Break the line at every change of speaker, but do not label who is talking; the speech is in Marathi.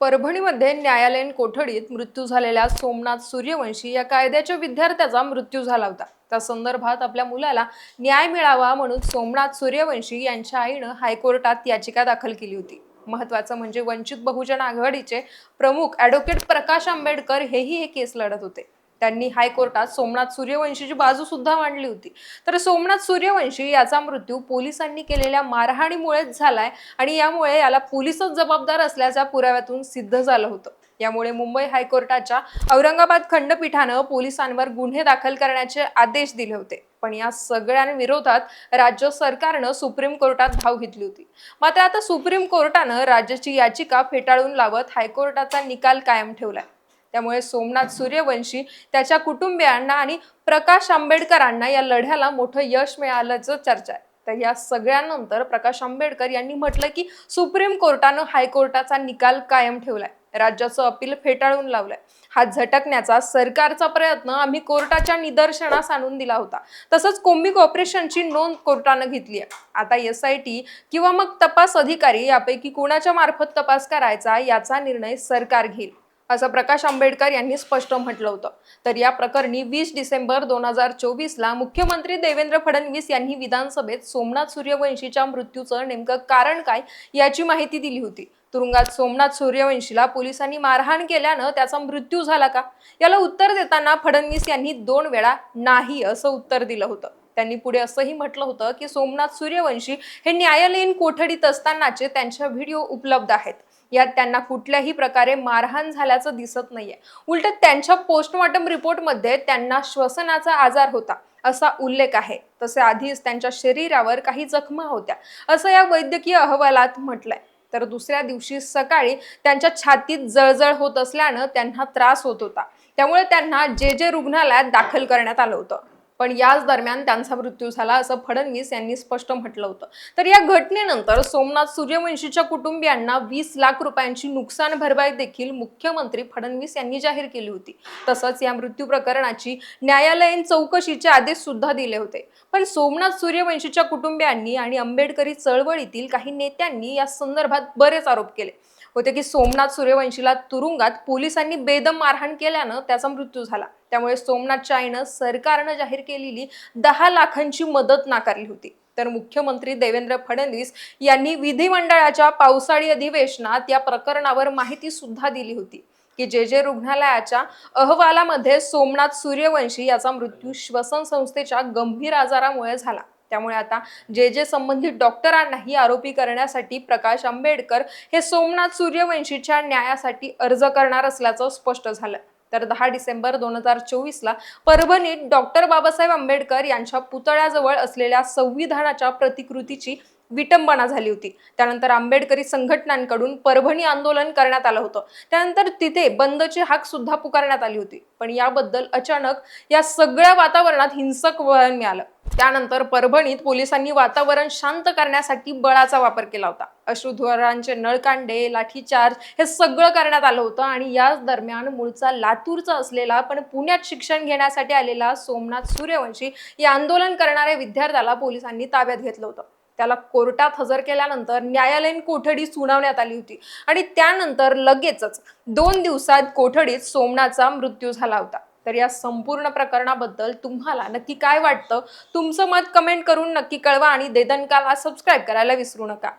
परभणीमध्ये न्यायालयीन कोठडीत मृत्यू झालेल्या सोमनाथ सूर्यवंशी या कायद्याच्या विद्यार्थ्याचा मृत्यू झाला होता. त्या संदर्भात आपल्या मुलाला न्याय मिळावा म्हणून सोमनाथ सूर्यवंशी यांच्या आईनं हायकोर्टात याचिका दाखल केली होती. महत्वाचं म्हणजे वंचित बहुजन आघाडीचे प्रमुख ॲडव्होकेट प्रकाश आंबेडकर हेही हे केस लढत होते. त्यांनी हायकोर्टात सोमनाथ सूर्यवंशीची बाजू सुद्धा मांडली होती. तर सोमनाथ सूर्यवंशी याचा मृत्यू पोलिसांनी केलेल्या मारहाणीमुळेच झालाय आणि यामुळे याला पोलिसच जबाबदार असल्याच्या पुराव्यातून सिद्ध झालं होतं. यामुळे मुंबई हायकोर्टाच्या औरंगाबाद खंडपीठानं पोलिसांवर गुन्हे दाखल करण्याचे आदेश दिले होते. पण या सगळ्यांविरोधात राज्य सरकारनं सुप्रीम कोर्टात धाव घेतली होती. मात्र आता सुप्रीम कोर्टानं राज्याची याचिका फेटाळून लावत हायकोर्टाचा निकाल कायम ठेवलाय. त्यामुळे सोमनाथ सूर्यवंशी त्याच्या कुटुंबियांना आणि प्रकाश आंबेडकरांना या लढ्याला मोठं यश मिळाल्याचं चर्चा आहे. तर या सगळ्यानंतर प्रकाश आंबेडकर यांनी म्हटलं की सुप्रीम कोर्टानं हायकोर्टाचा निकाल कायम ठेवलाय. राज्याचं अपील फेटाळून लावलंय. हा झटकण्याचा सरकारचा प्रयत्न आम्ही कोर्टाच्या निदर्शनास आणून दिला होता. तसंच कोम्बिक ऑपरेशनची नोंद कोर्टानं घेतली आहे. आता एस आय टी किंवा मग तपास अधिकारी यापैकी कोणाच्या मार्फत तपास करायचा याचा निर्णय सरकार घेईल. असं प्रकाश आंबेडकर यांनी स्पष्ट म्हटलं होतं. तर या प्रकरणी वीस डिसेंबर दोन हजार चोवीसला मुख्यमंत्री देवेंद्र फडणवीस यांनी विधानसभेत सोमनाथ सूर्यवंशीच्या मृत्यूचं नेमकं कारण काय याची माहिती दिली होती. तुरुंगात सोमनाथ सूर्यवंशीला पोलिसांनी मारहाण केल्यानं त्याचा मृत्यू झाला का? याला उत्तर देताना फडणवीस यांनी दोन वेळा नाही असं उत्तर दिलं होतं. त्यांनी पुढे असंही म्हटलं होतं की सोमनाथ सूर्यवंशी हे न्यायालयीन कोठडीत असतानाचे त्यांच्या व्हिडिओ उपलब्ध आहेत. यात त्यांना कुठल्याही प्रकारे मारहाण झाल्याचं दिसत नाहीये. उलट त्यांच्या पोस्टमॉर्टम रिपोर्टमध्ये त्यांना श्वसनाचा आजार होता असा उल्लेख आहे. तसे आधीच त्यांच्या शरीरावर काही जखमा होत्या असं या वैद्यकीय अहवालात म्हटलंय. तर दुसऱ्या दिवशी सकाळी त्यांच्या छातीत जळजळ होत असल्यानं त्यांना त्रास होत होता. त्यामुळे त्यांना जे जे रुग्णालयात दाखल करण्यात आलं होतं. पण याच दरम्यान त्यांचा मृत्यू झाला असं फडणवीस यांनी स्पष्ट म्हटलं होतं. तर या घटनेनंतर सोमनाथ सूर्यवंशीच्या कुटुंबियांना वीस लाख रुपयांची नुकसान भरपाई देखील मुख्यमंत्री फडणवीस यांनी जाहीर केली होती. तसंच या मृत्यू प्रकरणाची न्यायालयीन चौकशीचे आदेश सुद्धा दिले होते. पण सोमनाथ सूर्यवंशीच्या कुटुंबियांनी आणि आंबेडकरी चळवळीतील काही नेत्यांनी या संदर्भात बरेच आरोप केले. होते की सोमनाथ सूर्यवंशीला तुरुंगात पोलिसांनी बेदम मारहाण केल्यानं त्याचा मृत्यू झाला. त्यामुळे सोमनाथच्या आईनं सरकारनं जाहीर केलेली दहा लाखांची मदत नाकारली होती. तर मुख्यमंत्री देवेंद्र फडणवीस यांनी विधिमंडळाच्या पावसाळी अधिवेशनात या प्रकरणावर माहिती सुद्धा दिली होती की जे जे रुग्णालयाच्या अहवालामध्ये सोमनाथ सूर्यवंशी याचा मृत्यू श्वसन संस्थेच्या गंभीर आजारामुळे झाला. त्यामुळे आता जे जे संबंधित डॉक्टरांनाही आरोपी करण्यासाठी प्रकाश आंबेडकर हे सोमनाथ सूर्यवंशीच्या न्यायासाठी अर्ज करणार असल्याचं स्पष्ट झालं. तर दहा डिसेंबर दोन हजार चोवीसला परभणीत डॉक्टर बाबासाहेब आंबेडकर यांच्या पुतळ्याजवळ असलेल्या संविधानाच्या प्रतिकृतीची विटंबना झाली होती. त्यानंतर आंबेडकरी संघटनांकडून परभणी आंदोलन करण्यात आलं होतं. त्यानंतर तिथे बंदची हाक सुद्धा पुकारण्यात आली होती. पण याबद्दल अचानक या सगळ्या वातावरणात हिंसक वळण मिळालं. त्यानंतर परभणीत पोलिसांनी वातावरण शांत करण्यासाठी बळाचा वापर केला होता. अश्रुधुरांचे नळकांडे लाठीचार्ज हे सगळं करण्यात आलं होतं आणि याच दरम्यान मूळचा लातूरचा असलेला पण पुण्यात शिक्षण घेण्यासाठी आलेला सोमनाथ सूर्यवंशी या आंदोलन करणाऱ्या विद्यार्थ्याला पोलिसांनी ताब्यात घेतलं होतं. त्याला कोर्टात हजर केल्यानंतर न्यायालयीन कोठडी सुनावण्यात आली होती आणि त्यानंतर लगेचच दोन दिवसात कोठडीत सोमनाथचा मृत्यू झाला होता. तर या संपूर्ण प्रकरणाबद्दल तुम्हाला नक्की काय वाटतं? तुमचं मत कमेंट करून नक्की कळवा आणि देदनकाला सबस्क्राईब करायला विसरू नका.